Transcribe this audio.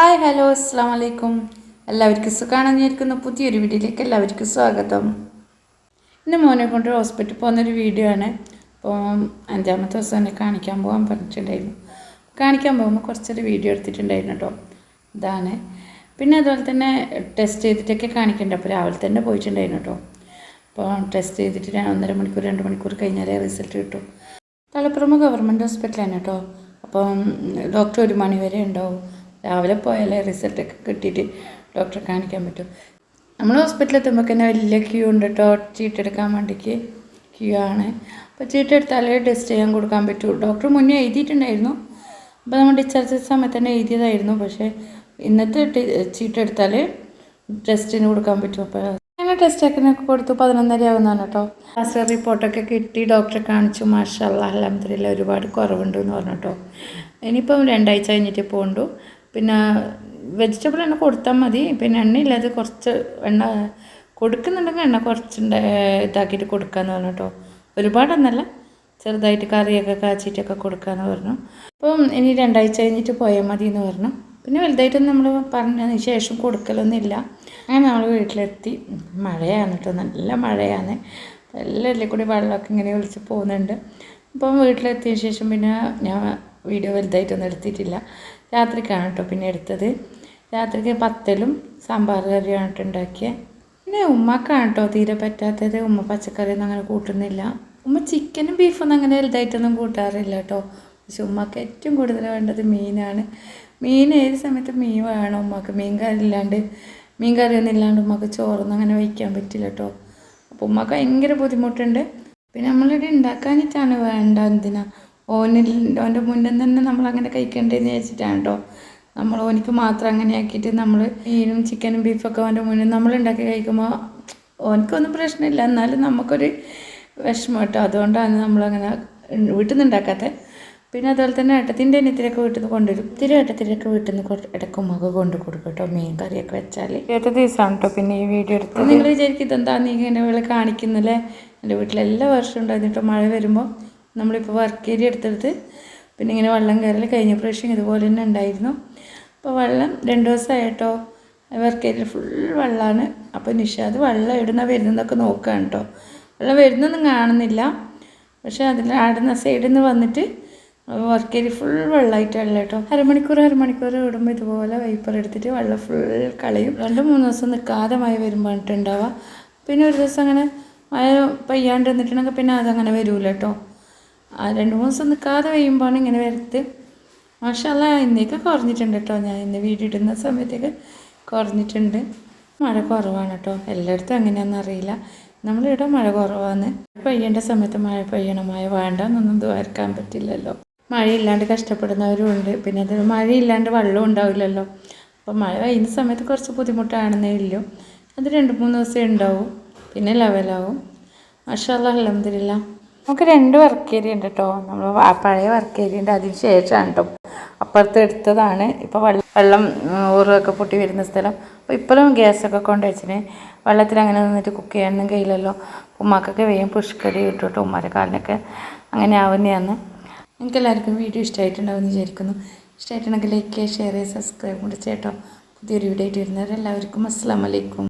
Hi hello അസ്സാം വലൈക്കും എല്ലാവർക്കും സുഖമാണെന്ന് വിചാരിക്കുന്ന. പുതിയൊരു വീഡിയോയിലേക്ക് എല്ലാവർക്കും സ്വാഗതം. ഇന്ന് മോനെ കൊണ്ട് ഹോസ്പിറ്റലിൽ പോകുന്നൊരു വീഡിയോ ആണ്. അപ്പോൾ അഞ്ചാമത്തെ ദിവസം എന്നെ കാണിക്കാൻ പോകാൻ പറഞ്ഞിട്ടുണ്ടായിരുന്നു. കാണിക്കാൻ പോകുമ്പോൾ കുറച്ചൊരു വീഡിയോ എടുത്തിട്ടുണ്ടായിരുന്നു കേട്ടോ. ഇതാണ്. പിന്നെ അതുപോലെ തന്നെ ടെസ്റ്റ് ചെയ്തിട്ടൊക്കെ കാണിക്കേണ്ട അപ്പോൾ രാവിലെ തന്നെ പോയിട്ടുണ്ടായിരുന്നു കേട്ടോ. അപ്പോൾ ടെസ്റ്റ് ചെയ്തിട്ട് ഒന്നര മണിക്കൂർ രണ്ട് മണിക്കൂർ കഴിഞ്ഞാലേ റിസൾട്ട് കിട്ടും. തലപ്പുറമ ഗവൺമെന്റ് ഹോസ്പിറ്റലാണ് കേട്ടോ. അപ്പം ഡോക്ടർ ഒരു മണി വരെ ഉണ്ടാവും. രാവിലെ പോയാലേ റിസൾട്ടൊക്കെ കിട്ടിയിട്ട് ഡോക്ടറെ കാണിക്കാൻ പറ്റും. നമ്മൾ ഹോസ്പിറ്റലിൽ എത്തുമ്പോൾ തന്നെ വലിയ ക്യൂ ഉണ്ട് കേട്ടോ ചീട്ടെടുക്കാൻ വേണ്ടിക്ക് ക്യൂ ആണ്. അപ്പോൾ ചീട്ടെടുത്താലേ ടെസ്റ്റ് ചെയ്യാൻ കൊടുക്കാൻ പറ്റൂ. ഡോക്ടർ മുന്നേ എഴുതിയിട്ടുണ്ടായിരുന്നു. അപ്പോൾ നമ്മൾ ഡിസ്ചാർജ് സമയത്ത് തന്നെ എഴുതിയതായിരുന്നു. പക്ഷേ ഇന്നത്തെ ചീട്ടെടുത്താൽ ടെസ്റ്റിന് കൊടുക്കാൻ പറ്റും. അപ്പോൾ അങ്ങനെ ടെസ്റ്റ് ഒക്കെ കൊടുത്തു പതിനൊന്നര ആവുന്നതാണ് കേട്ടോ ലാസ്റ്റ് റിപ്പോർട്ടൊക്കെ കിട്ടി ഡോക്ടറെ കാണിച്ചു. മാഷാ അല്ലാഹ് അലഹമ്മദില്ല ഒരുപാട് കുറവുണ്ട് എന്ന് പറഞ്ഞു കേട്ടോ ഇനിയിപ്പം രണ്ടാഴ്ച കഴിഞ്ഞിട്ട് പോകണ്ടു പിന്നെ വെജിറ്റബിൾ എണ്ണ കൊടുത്താൽ മതി. പിന്നെ എണ്ണയില്ലാതെ കുറച്ച് എണ്ണ കൊടുക്കുന്നുണ്ടെങ്കിൽ എണ്ണ കുറച്ചുണ്ട് ഇതാക്കിയിട്ട് കൊടുക്കാമെന്ന് പറഞ്ഞു കേട്ടോ. ഒരുപാടൊന്നല്ല ചെറുതായിട്ട് കറിയൊക്കെ കാച്ചിട്ടൊക്കെ കൊടുക്കാമെന്ന് പറഞ്ഞു. അപ്പം ഇനി രണ്ടാഴ്ച കഴിഞ്ഞിട്ട് പോയാൽ മതി എന്ന് പറഞ്ഞു. പിന്നെ വലുതായിട്ടൊന്നും നമ്മൾ പറഞ്ഞതിന് ശേഷം കൊടുക്കലൊന്നുമില്ല. അങ്ങനെ നമ്മൾ വീട്ടിലെത്തി. മഴയാണ് കേട്ടോ. നല്ല മഴയാണ്. എല്ലാം കൂടി വെള്ളമൊക്കെ ഇങ്ങനെ വിളിച്ച് പോകുന്നുണ്ട്. അപ്പം വീട്ടിലെത്തിയ ശേഷം പിന്നെ ഞാൻ വീഡിയോ വലുതായിട്ടൊന്നും എടുത്തിട്ടില്ല. രാത്രിക്കാണ് കേട്ടോ പിന്നെ എടുത്തത്. രാത്രിക്ക് പത്തലും സാമ്പാർ കറിയാണ് കേട്ടോ ഉണ്ടാക്കിയത് പിന്നെ ഉമ്മക്കാണ് കേട്ടോ തീരെ പറ്റാത്തത്. ഉമ്മ പച്ചക്കറിയൊന്നും അങ്ങനെ കൂട്ടുന്നില്ല. ഉമ്മ ചിക്കനും ബീഫൊന്നും അങ്ങനെ വലുതായിട്ടൊന്നും കൂട്ടാറില്ല കേട്ടോ. പക്ഷെ ഉമ്മക്ക് ഏറ്റവും കൂടുതൽ വേണ്ടത് മീനാണ്. മീൻ ഏത് സമയത്ത് മീൻ വേണം ഉമ്മക്ക്. മീൻ കറി ഇല്ലാണ്ട് മീൻ കറിയൊന്നും ഇല്ലാണ്ട് ഉമ്മക്ക് ചോറൊന്നും അങ്ങനെ വയ്ക്കാൻ പറ്റില്ല കേട്ടോ. അപ്പോൾ ഉമ്മക്ക് ഭയങ്കര ബുദ്ധിമുട്ടുണ്ട്. പിന്നെ നമ്മളിവിടെ ഉണ്ടാക്കാനിട്ടാണ് വേണ്ട എന്തിനാ? ഓനിൽ ഓന്റെ മുന്നിൽ തന്നെ നമ്മൾ അങ്ങനെ കഴിക്കണ്ടേന്ന് വെച്ചിട്ടാണ് കേട്ടോ നമ്മൾ ഓനിക്ക് മാത്രം അങ്ങനെ ആക്കിയിട്ട് നമ്മൾ മീനും ചിക്കനും ബീഫൊക്കെ ഓന്റെ മുന്നിൽ നമ്മൾ ഉണ്ടാക്കി കഴിക്കുമ്പോൾ ഓനിക്കൊന്നും പ്രശ്നമില്ല. എന്നാലും നമുക്കൊരു വിഷമം കേട്ടോ. അതുകൊണ്ടാണ് നമ്മളങ്ങനെ വീട്ടിൽ നിന്ന് ഉണ്ടാക്കാത്തത് പിന്നെ അതുപോലെ തന്നെ ഏട്ടത്തിന്റെ അനിയത്തിലൊക്കെ വീട്ടിൽ നിന്ന് കൊണ്ടുവരും. ഇത്തിരി ഏട്ടത്തിലൊക്കെ വീട്ടിൽ നിന്ന് ഇടക്കുമ്പോൾ കൊണ്ട് കൊടുക്കും കേട്ടോ. മീൻ കറിയൊക്കെ വെച്ചാൽ ഏത്ത ദിവസമാണ് കേട്ടോ പിന്നെ ഈ വീഡിയോ എടുത്ത് നിങ്ങൾ വിചാരിക്കും ഇതെന്താ നീ ഇങ്ങനെ ഇവിടെ കാണിക്കുന്നില്ലേ? എന്റെ വീട്ടിൽ എല്ലാ വർഷവും ഉണ്ടായിരുന്നിട്ടോ മഴ വരുമ്പോൾ നമ്മളിപ്പോൾ വർക്ക് ഏരിയ എടുത്തെടുത്ത് പിന്നെ ഇങ്ങനെ വെള്ളം കയറൽ കഴിഞ്ഞ പ്രാവശ്യം ഇതുപോലെ തന്നെ ഉണ്ടായിരുന്നു. അപ്പോൾ വെള്ളം രണ്ട് ദിവസമായിട്ടോ വർക്ക് ഏരിയ ഫുൾ വെള്ളമാണ് അപ്പോൾ നിഷാദ് വെള്ളം ഇടുന്ന വരുന്നതൊക്കെ നോക്കുകയാണ് കേട്ടോ വെള്ളം വരുന്നൊന്നും കാണുന്നില്ല. പക്ഷേ അതിൽ ആടുന്ന സൈഡിൽ നിന്ന് വന്നിട്ട് വർക്ക് ഏരിയ ഫുൾ വെള്ളമായിട്ടുള്ള കേട്ടോ അരമണിക്കൂർ അരമണിക്കൂർ ഇടുമ്പോൾ ഇതുപോലെ വൈപ്പർ എടുത്തിട്ട് വെള്ളം ഫുൾ കളയും. രണ്ട് മൂന്ന് ദിവസം നിൽക്കാതെ മഴ വരുമ്പോൾ ഉണ്ടാവുക പിന്നെ ഒരു ദിവസം അങ്ങനെ മഴ പെയ്യാണ്ടിരുന്നിട്ടുണ്ടെങ്കിൽ പിന്നെ അതങ്ങനെ വരൂല കേട്ടോ രണ്ട് മൂന്ന് ദിവസം നിൽക്കാതെ പെയ്യുമ്പോഴാണ് ഇങ്ങനെ വരത്ത്. മാഷല്ല ഇന്നേക്ക് കുറഞ്ഞിട്ടുണ്ട് കേട്ടോ ഞാൻ ഇന്ന് വീഡിയോ ഇടുന്ന സമയത്തേക്ക് കുറഞ്ഞിട്ടുണ്ട്. മഴ കുറവാണ് കേട്ടോ എല്ലായിടത്തും എങ്ങനെയാണെന്ന് അറിയില്ല. നമ്മളിവിടെ മഴ കുറവാണ്. പെയ്യേണ്ട സമയത്ത് മഴ പെയ്യണം. മഴ വേണ്ട എന്നൊന്നും ദ്വാരക്കാൻ പറ്റില്ലല്ലോ. മഴയില്ലാണ്ട് കഷ്ടപ്പെടുന്നവരും ഉണ്ട് പിന്നെ അത് മഴയില്ലാണ്ട് വെള്ളം ഉണ്ടാവില്ലല്ലോ. അപ്പോൾ മഴ പെയ്യുന്ന സമയത്ത് കുറച്ച് ബുദ്ധിമുട്ടാണെന്നേ ഇല്ല അത് രണ്ട് മൂന്ന് ദിവസം ഉണ്ടാവും. പിന്നെ ലെവലാവും മാഷാല്ല അലഹമില്ല നമുക്ക് രണ്ട് വർക്ക് ഏരിയ ഉണ്ട് കേട്ടോ നമ്മൾ പഴയ വർക്ക് ഏരിയ ഉണ്ട് അതിന് ശേഷമാണ് കേട്ടോ അപ്പുറത്ത് എടുത്തതാണ്. ഇപ്പോൾ വെള്ളം വെള്ളം ഊറൊക്കെ പൊട്ടി വരുന്ന സ്ഥലം. അപ്പോൾ ഇപ്പോഴും ഗ്യാസൊക്കെ കൊണ്ട് വെച്ചിന്. വെള്ളത്തിൽ അങ്ങനെ നിന്നിട്ട് കുക്ക് ചെയ്യാനൊന്നും കഴിയില്ലല്ലോ. ഉമ്മാക്കൊക്കെ വേഗം പുഷ്കടി കിട്ടും കേട്ടോ ഉമ്മാരെ കാലിനൊക്കെ അങ്ങനെ ആവുന്നതാണ്. നിങ്ങൾക്ക് എല്ലാവർക്കും വീഡിയോ ഇഷ്ടമായിട്ടുണ്ടാവും എന്ന് വിചാരിക്കുന്നു. ഇഷ്ടമായിട്ടുണ്ടെങ്കിൽ ലൈക്ക് ചെയ്യുക ഷെയർ ചെയ്യുക സബ്സ്ക്രൈബ് കൂടി ചേട്ടോ പുതിയൊരു വീഡിയോ ആയിട്ട് വരുന്നവരെല്ലാവർക്കും അസ്സാം വലൈക്കും